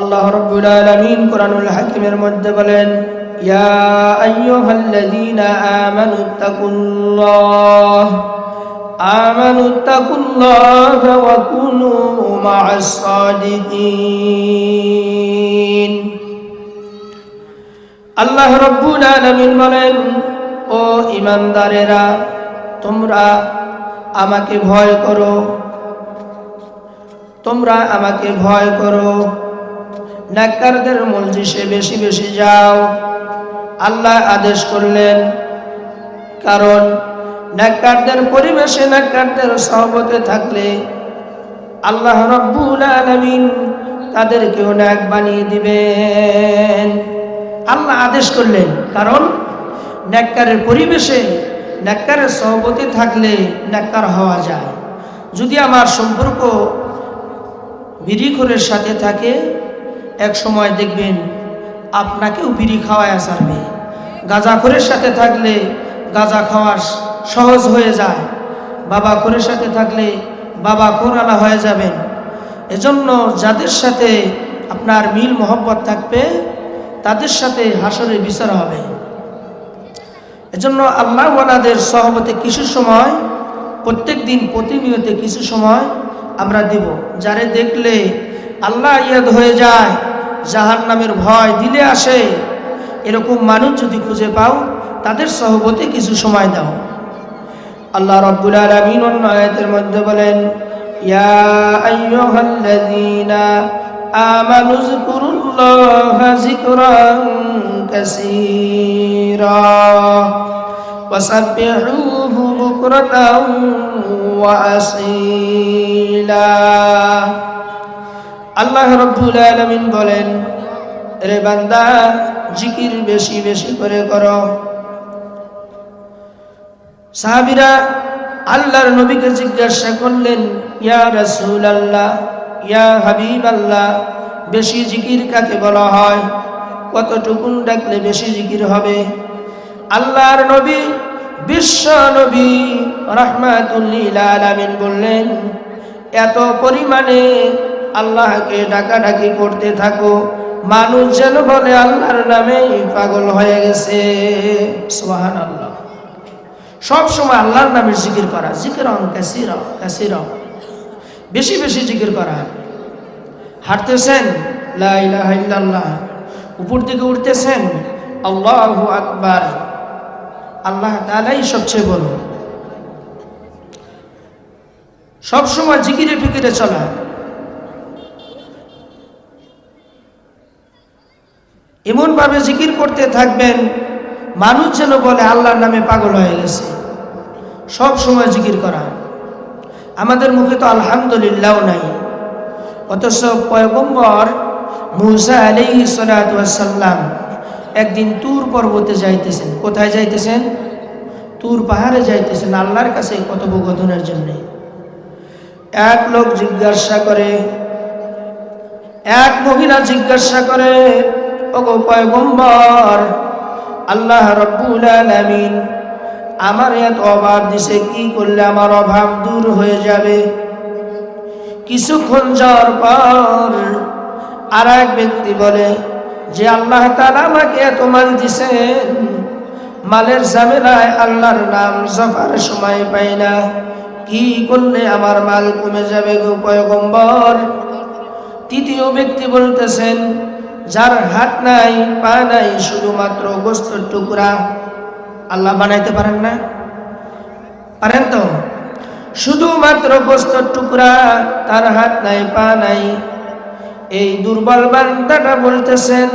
আল্লাহ রব্বুল আলামিন কোরআনুল হাকিমের মধ্যে বলেন, ইয়া আইয়ুহাল্লাযীনা আমানুত্তাকুল্লাহ আমানুত্তাকুল্লাহ ওয়া কুনু মা'আস সাদিকিন। আল্লাহ রব্বুল আলামিন বলেন, ও ইমানদারেরা তোমরা আমাকে ভয় করো, তোমরা আমাকে ভয় করো। নাক্কারদের মসজিষে বেশি বেশি যাও। আল্লাহ আদেশ করলেন, কারণ নাক্কারদের পরিবেশে নাক্কারদের সহবতে থাকলে আল্লাহ রব্বুল আলমিন তাদেরকেও নাক বানিয়ে দিবেন। আল্লাহ আদেশ করলেন, কারণ ন্যাক্কারের পরিবেশে ন্যাক্কারের সহবতে থাকলে ন্যাক্কার হওয়া যায়। যদি আমার সম্পর্ক বিড়িখোরের সাথে থাকে এক সময় দেখবেন আপনাকেও বিড়ি খাওয়ায় সারবে। গাঁজাখোরের সাথে থাকলে গাঁজা খাওয়া সহজ হয়ে যায়। বাবা খোরের সাথে থাকলে বাবা খোরালা হয়ে যাবেন। এজন্য যাদের সাথে আপনার মিল মোহব্বত থাকবে, তাদের সাথে হাসরের বিচার হবে। এজন্য আল্লাহ ওয়ালাদের সহমতে কিছু সময় প্রত্যেক দিন প্রতিনিয়ত কিছু সময় আমরা দেব। যারে দেখলে আল্লাহ ইয়াদ হয়ে যায় জাহান নামের ভয় দিলে আসে এরকম মানুষ যদি খুঁজে পাও তাদের সহবতে কিছু সময় দাও আল্লাহ রব্বুল আলামিন অন্য আয়াতের মধ্যে বলেন ইয়া আইয়ুহাল্লাযীনা আমানু যকুরুল্লাহা যিকরান কাসীরা وسبحوه بكرة وأصيلا আল্লাহ রব্বুল আলমিন বলেন, রে বান্দা, জিকির বেশি বেশি করে করো। সাহাবিরা আল্লাহর নবীকে জিজ্ঞাসা করলেন, ইয়া রসুল আল্লাহ ইয়া হাবিব আল্লাহ বেশি জিকির কাকে বলা হয়? কতটুকুন ডাকলে বেশি জিকির হবে? আল্লাহর নবী, বিশ্ব নবী রহমাতুল্লিল আলামিন বললেন, এত পরিমাণে আল্লাহকে ডাকাডাকি করতে থাকো। মানুষ যেন বলে, আল্লাহর নামে পাগল হয়ে গেছে। সোহান আল্লাহ সব সময় আল্লাহর নামের জিকির করা। জিকির কাসির কাসির। বেশি বেশি জিকির করা। হাঁটতেছেন লাহ উপর দিকে উঠতেছেন, আল্লাহ আকবার। আল্লাহ তালাই সবচেয়ে বড়। সবসময় জিকিরে ফিকিরে চলা। এমনভাবে জিকির করতে থাকবেন, মানুষ যেন বলে, আল্লাহর নামে পাগল হয়ে গেছে। সব সময় জিকির করা। আমাদের মুখে তো আলহামদুলিল্লাহ নাই। অথচ পয়গম্বর মুসা আলি সালাম একদিন তুর পর্বতে যাইতেছেন। কোথায় যাইতেছেন? তুর পাহাড়ে যাইতেছেন আল্লাহর কাছে কথোপকথনের জন্য। এক লোক জিজ্ঞাসা করে, এক মহিলা জিজ্ঞাসা করে আল্লাহ রব্বুল আলামিন আমার এত অভাব দিছে, কি করলে আমার অভাব দূর হয়ে যাবে? কিছুক্ষণ যাওয়ার পর আর এক ব্যক্তি বলে, যে আল্লাহ তালা আমাকে এত মাল দিছেন, মালের ঝামেলায় আল্লাহর নাম জফার সময় পাই না। কি করলে আমার মাল কমে যাবে গো পয়গম্বর? তৃতীয় ব্যক্তি বলতেছেন যার হাত নাই, পা নাই, শুধুমাত্র গোস্তর টুকরা আল্লাহ বানাইতে পারেন না? পারেন তো? শুধুমাত্র গোস্তর টুকরা, তার হাত নাই, পা নাই। এই দুর্বল বান্দাটা বলতেছেন,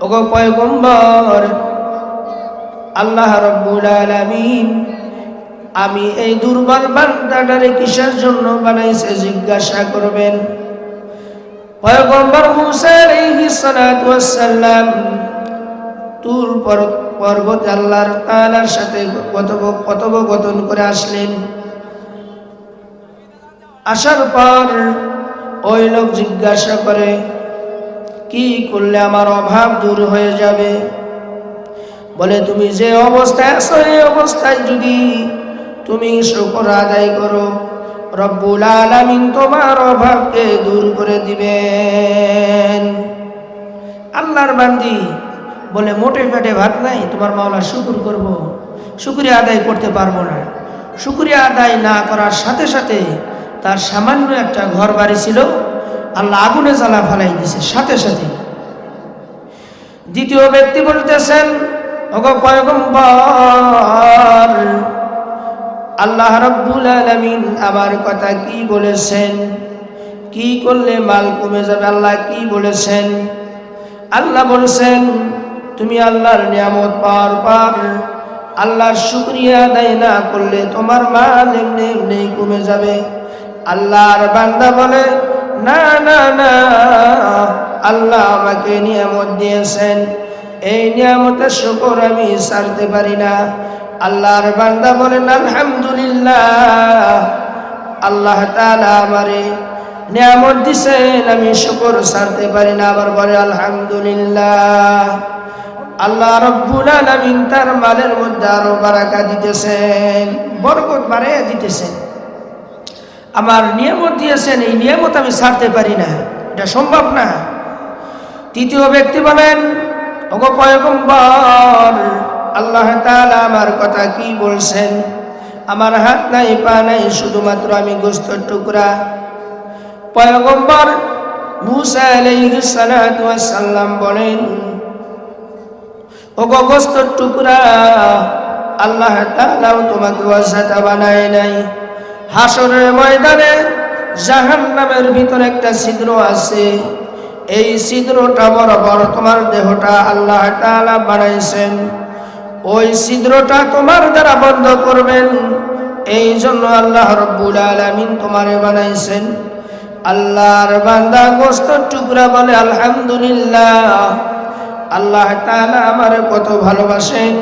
ওগো পয়গম্বর, আল্লাহ রব্বুল আলামিন, আমি এই দুর্বল বান্দাটারে কিসের জন্য বানাইছে জিজ্ঞাসা করবেন? পয়গম্বর মুসা তুর পর্বত আল্লাহর তাআলার সাথে কথোপকথন করে আসলেন। আসার পর ওই লোক জিজ্ঞাসা করে, কি করলে আমার অভাব দূর হয়ে যাবে? বলে, তুমি যে অবস্থায় আছো, এই অবস্থায় যদি তুমি শুকর আদায় করো রব্বুল আলামিন তোমার অভাবকে দূর করে দিবেন। আল্লাহর বান্দি বলে, মোটে পেটে ভাত নাই, তোমার মাওলা শুকুর করব। শুকুরিয়া আদায় করতে পারব না। শুকুরিয়া আদায় না করার সাথে সাথে তার সামান্য একটা ঘর বাড়ি ছিল, আল্লাহ আগুনে জ্বালা ফালাই দিছে সাথে সাথে দ্বিতীয় ব্যক্তি বলতেছেন, ওগো পয়গম্বর আল্লাহ রব্বুল আলমিন আমার কথা কি বলেছেন? কি করলে মাল কমে যাবে? আল্লাহ কি বলেছেন? আল্লাহ বলেছেন, তুমি আল্লাহর নিয়ামত পাওয়ার পর আল্লাহর শুক্রিয়া আদায় না করলে তোমার মাল এমনি এমনি কমে যাবে। আল্লাহর বান্দা বলে, না না না, আল্লাহ আমাকে নিয়ামত দিয়েছেন। এই নিয়ামতের শুকর আমি সারতে পারি না। আল্লাহর বান্দা বলেন, আলহামদুলিল্লাহ, আল্লাহ তাআলা আমারে নিয়ামত দিছেন, আমি শুকর সারতে পারি না। আবার বলে, আলহামদুলিল্লাহ, আল্লাহ রব্বুল আলামিন তার মালের মধ্যে আরও বারাকা দিতেছেন, বরকত বাড়াইয়া দিতেছেন। আমার নিয়ামত দিয়েছেন, এই নিয়ামত আমি ছাড়তে পারি না। এটা সম্ভব না। তৃতীয় ব্যক্তি বলেন, ওগো আল্লাহ তাআলা আমার কথা কি বলছেন? আমার হাত নাই, পা নাই, শুধুমাত্র আমি গোস্তর টুকরা। পয়গম্বর মুসা সালাম বলেন ও গোস্তর টুকরা, আল্লাহ তাআলাও তোমাকে ওয়াসাতা বানায় নাই। হাসরের ময়দানে জাহান্নামের ভিতরে একটা ছিদ্র আছে। এই ছিদ্রটা বরাবর তোমার দেহটা আল্লাহ তাআলা বানাইছেন। ওই ছিদ্রটা তোমার দ্বারা বন্ধ করবেন। এই জন্য আল্লাহ রব্বুল আলামিন তোমারে বানাইছেন। আল্লাহর বান্দা গোস্তর টুকরা বলে, আলহামদুলিল্লাহ, আল্লাহ তাআলা আমার কত ভালোবাসেন,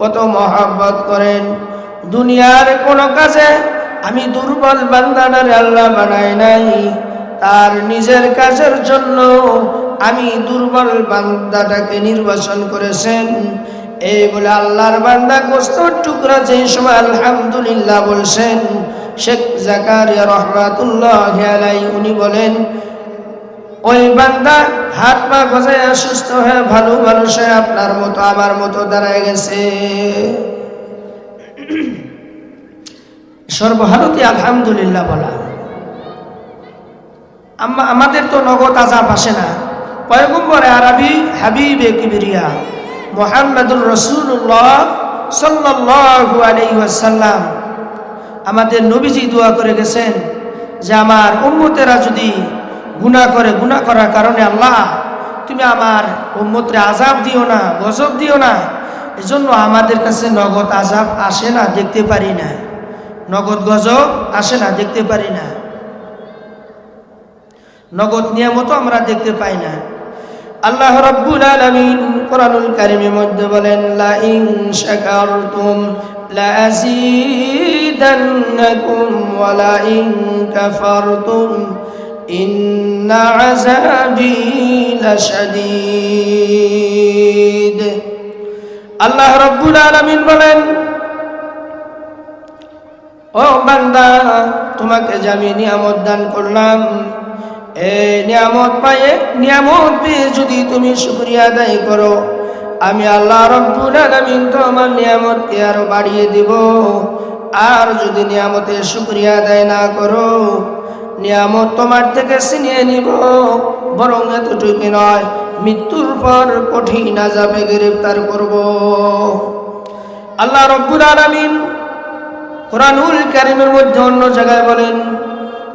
কত মহাব্বত করেন। দুনিয়ার কোনো কাজে আমি দুর্বল বান্দানারে আল্লাহ বানাই নাই। তার নিজের কাজের জন্য আমি দুর্বল বান্দাটাকে নির্বাচন করেছেন। এই বলে আল্লাহর বান্দা গোস্তর টুকরা যেই সময় আলহামদুলিল্লাহ বলছেন, শেখ জাকারিয়া রহমাতুল্লাহ উনি বলেন, ওই বান্দা হাত পা গজায় সুস্থ হয়ে ভালো মানুষে আপনার মতো, আমার মতো দাঁড়ায় গেছে। সর্বভারতে আলহামদুলিল্লাহ বলা আমাদের তো নগদ আজাব আসে না। পয়গম্বরে আরবি হাবিবে কিবিরিয়া মোহাম্মদুর রসুল্লাহ সাল্লাহু আলাইসাল্লাম আমাদের নবীজি দোয়া করে গেছেন যে আমার উম্মতেরা যদি গুণা করে গুণা করার কারণে আল্লাহ, তুমি আমার উম্মতরে আজাব দিও না, গজব দিও না। এজন্য আমাদের কাছে নগদ আজাব আসে না, দেখতে পারি না। নগদ গজব আসে না, দেখতে পারি না। নগদ নিয়ামত আমরা দেখতে পাই না। আল্লাহ রাব্বুল আলামিন কোরআনুল কারীমের মধ্যে বলেন, লা ইন শাকারতুম লা আযীদান্নাকুম ওয়া লা ইন কাফারতুম ইন্না আযাবি লাশাদীদ। আল্লাহ রাব্বুল আলামিন বলেন, ও বান্দা, তোমাকে জামি নিয়ামত দান করলাম নিয়ামত পায়ে নিয়ামত পেয়ে যদি তুমি শুক্রিয়া আদায় করো, আমি আল্লাহ রব্বুল আলামিন তো আমার নিয়ামতকে আরও বাড়িয়ে দিব। আর যদি নিয়ামতের শুক্রিয়া আদায় না করো, নিয়ামত তোমার থেকে ছিনিয়ে নিব। বরং এতটুকু নয়, মৃত্যুর পর কঠিন আজাবে গ্রেফতার করব। আল্লাহ রব্বুল আলামিন কোরআনুল কারিমের মধ্যে অন্য জায়গায় বলেন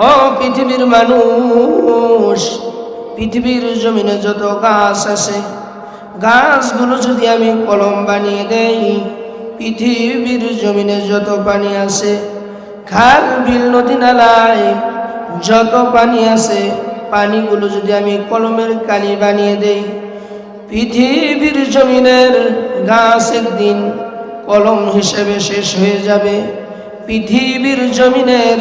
ও পৃথিবীর মানুষ, পৃথিবীর জমিনে যত গাছ আছে, গাছগুলো যদি আমি কলম বানিয়ে দেই, পৃথিবীর জমিনে যত পানি আছে, খাল, বিল, নদী, নালায় যত পানি আছে, পানিগুলো যদি আমি কলমের কালি বানিয়ে দেই, পৃথিবীর জমিনের গাছ একদিন কলম হিসেবে শেষ হয়ে যাবে, পৃথিবীর জমিনের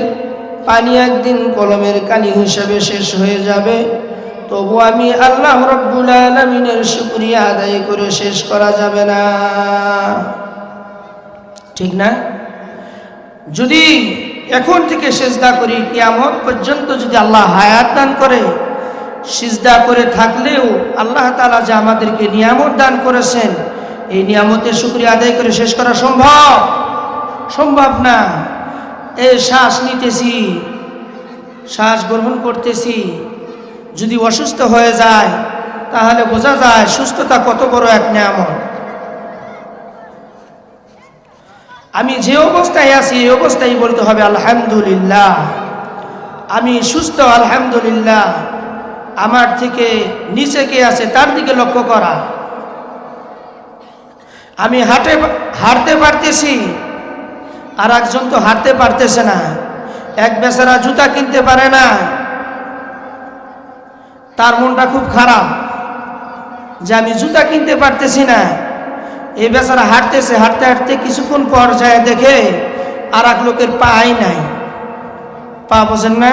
পানি একদিন কলমের কালি হিসাবে শেষ হয়ে যাবে। তবু আমি আল্লাহ রব্বুল আলমিনের শুক্রিয়া আদায় করে শেষ করা যাবে না। ঠিক না? যদি এখন থেকে সেজদা করি, কিয়ামত পর্যন্ত যদি আল্লাহ হায়াত দান করে, সিজদা করে থাকলেও আল্লাহ তালা যে আমাদেরকে নিয়ামত দান করেছেন, এই নিয়ামতের শুক্রিয়া আদায় করে শেষ করা সম্ভব? সম্ভব না। এই শ্বাস নিতেছি। শ্বাস গ্রহণ করতেছি। যদি অসুস্থ হয়ে যায়, তাহলে বোঝা যায় সুস্থতা কত বড় এক নিয়ামত। আমি যে অবস্থায় আছি, এই অবস্থায় বলতে হবে, আলহামদুলিল্লাহ। আমি সুস্থ, আলহামদুলিল্লাহ। আমার থেকে নিচে কে আছে, তার দিকে লক্ষ্য করা। আমি হাঁটে, হাঁটতে পারতেছি আর একজন তো হাঁটতে পারতেছে না। এক বেচারা জুতা কিনতে পারে না। তার মনটা খুব খারাপ যে আমি জুতা কিনতে পারতেছি না। এ বেচারা হাঁটতেছে, হাঁটতে হাঁটতে কিছুক্ষণ পর যায় দেখে আর এক লোকের পাই নাই। পা বোঝেন না?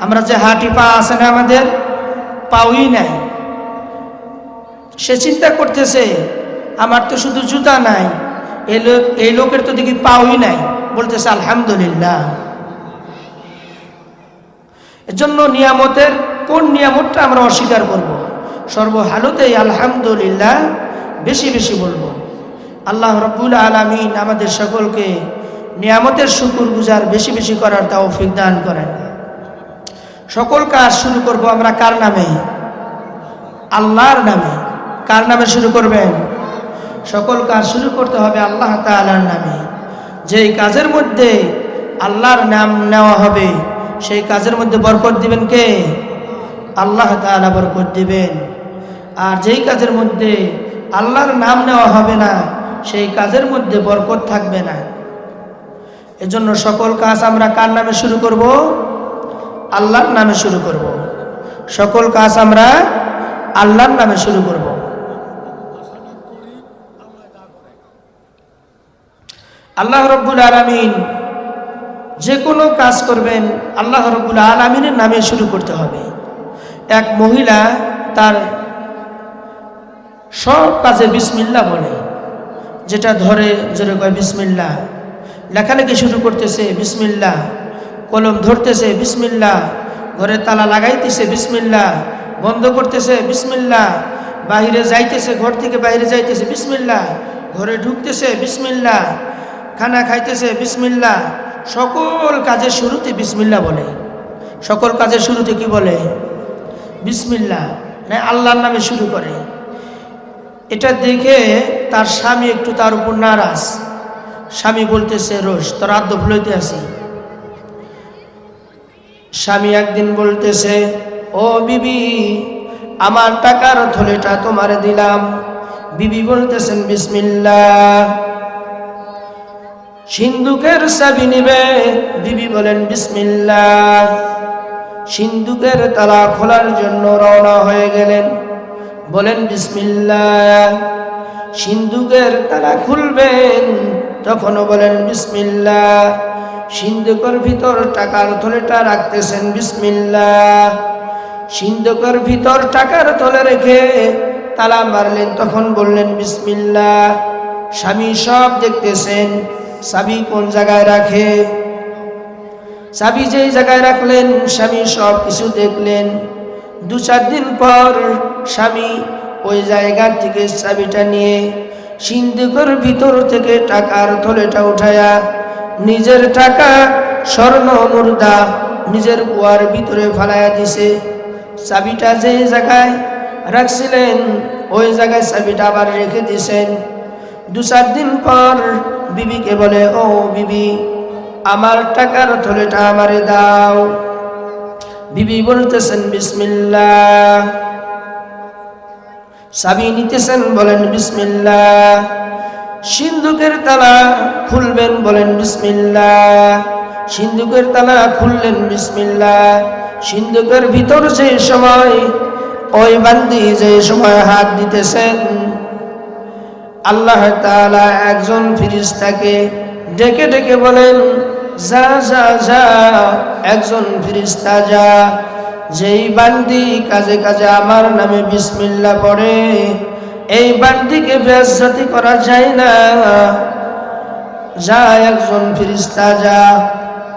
আমরা যে হাঁটি পা আছে না আমাদের, পাওই নাই। সে চিন্তা করতেছে, আমার তো শুধু জুতা নাই। এই লোক এই লোকের তো দেখি পাওই নাই। বলতেছে, আলহামদুলিল্লাহ। এজন্য নিয়ামতের, কোন নিয়ামতটা আমরা অস্বীকার করব। সর্বহালতেই আলহামদুলিল্লাহ, বেশি বেশি বলব। আল্লাহ রব্বুল আলমিন আমাদের সকলকে নিয়ামতের শুকুর গুজার, বেশি বেশি করার তৌফিক দান করেন। সকল কাজ শুরু করব আমরা কার নামে? আল্লাহর নামে। কার নামে শুরু করবেন? সকল কাজ শুরু করতে হবে আল্লাহ তালার নামে। যেই কাজের মধ্যে আল্লাহর নাম নেওয়া হবে, সেই কাজের মধ্যে বরকত দিবেন কে? আল্লাহ তালা বরকত দিবেন। আর যেই কাজের মধ্যে আল্লাহর নাম নেওয়া হবে না, সেই কাজের মধ্যে বরকত থাকবে না। এজন্য সকল কাজ আমরা কার নামে শুরু করব? আল্লাহর নামে শুরু করব। সকল কাজ আমরা আল্লাহর নামে শুরু করব। আল্লাহ রব্বুল আলমিন যে কোনো কাজ করবেন, আল্লাহ রব্বুল আলমিনের নামে শুরু করতে হবে। এক মহিলা তার সব কাজে বিসমিল্লা বলে, যেটা ধরে জোরে কয় বিসমিল্লা লেখালেখি শুরু করতেছে বিসমিল্লা কলম ধরতেছে বিসমিল্লা ঘরে তালা লাগাইতেছে বিসমিল্লা বন্ধ করতেছে বিসমিল্লা বাহিরে যাইতেছে, ঘর থেকে বাইরে যাইতেছে বিসমিল্লা ঘরে ঢুকতেছে বিসমিল্লা খানা খাইতেছে বিসমিল্লা সকল কাজের শুরুতে বিসমিল্লা বলে। সকল কাজের শুরুতে কি বলে? বিসমিল্লা না আল্লাহর নামে শুরু করে। এটা দেখে তার স্বামী একটু তার উপর নারাজ। স্বামী বলতেছে রোজ তোর আদ্য ভুলইতে আসি স্বামী একদিন বলতেছে, ও বিবি, আমার টাকার থলেটা তোমারে দিলাম। বিবি বলতেছেন বিসমিল্লা সিন্ধুকের চাবি নিবে। বিবি বলেন বিসমিল্লা সিন্ধুকের তালা খোলার জন্য রওনা হয়ে গেলেন। বলেন বিসমিল্লা সিন্ধুকের তালা খুলবেন, তখনও বলেন বিসমিল্লা সিন্ধুকের ভিতর টাকার থলেটা রাখতেছেন বিসমিল্লা সিন্ধুকের ভিতর টাকার থলে রেখে তালা মারলেন, তখন বললেন বিসমিল্লা স্বামী সব দেখতেছেন। চাবি কোন জায়গায় রাখে? চাবি যেই জায়গায় রাখলেন, স্বামী সব কিছু দেখলেন। দু চার দিন পর স্বামী ওই জায়গা থেকে চাবিটা নিয়ে সিন্ধুকের ভিতর থেকে টাকার থলেটা উঠায়া নিজের টাকা স্বর্ণ মুর্দা নিজের কুয়ার ভিতরে ফালাইয়া দিছে। চাবিটা যে জায়গায় রাখছিলেন, ওই জায়গায় চাবিটা আবার রেখে দিছেন। দু চার দিন পর বিবিকে বলে, ও বিবি, আমার টাকার থলেটা আমারে দাও। বিবি বলতেছেন বিসমিল্লা চাবি নিতেছেন, বলেন বিসমিল্লা সিন্ধুকের তালা খুলবেন, বলেন বিসমিল্লা সিন্ধুকের তালা খুললেন বিসমিল্লা সিন্ধুকের ভিতর যে সময়, ওই বান্দি যে সময় হাত দিতেছেন আল্লাহ তাআলা একজন ফিরিস্তাকে ডেকে ডেকে বলেন, যা যা যা, একজন ফিরিস্তা যা, যেই বান্দি কাজে কাজে আমার নামে বিসমিল্লা পড়ে, এই বান্দিকে বেজ্জতি করা যায় না। যা, একজন ফিরিস্তা যা।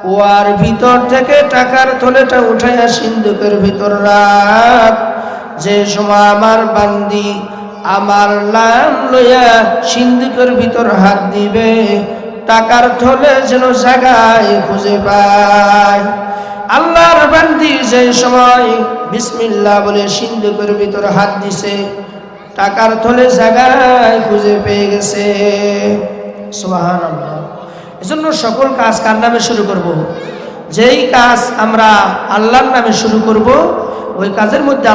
ওয়ার ভিতর থেকে টাকার থলেটা উঠাইয়া সিন্ধুকের ভিতর রাখ। যে সময় আমার বান্দি আমার নাম লইয়া সিন্ধুকের ভিতর হাত দিবে, টাকার থলে যেন জায়গায় খুঁজে পায়। আল্লাহর বান্দি যে সময় বিসমিল্লাহ বলে সিন্ধুকের ভিতর হাত দিছে, টাকার থলে জায়গায় খুঁজে পেয়ে গেছে। সুবাহান এজন্য সকল কাজ কার নামে শুরু করব। যেই কাজ আমরা আল্লাহর নামে শুরু করব, ওই কাজের মধ্যে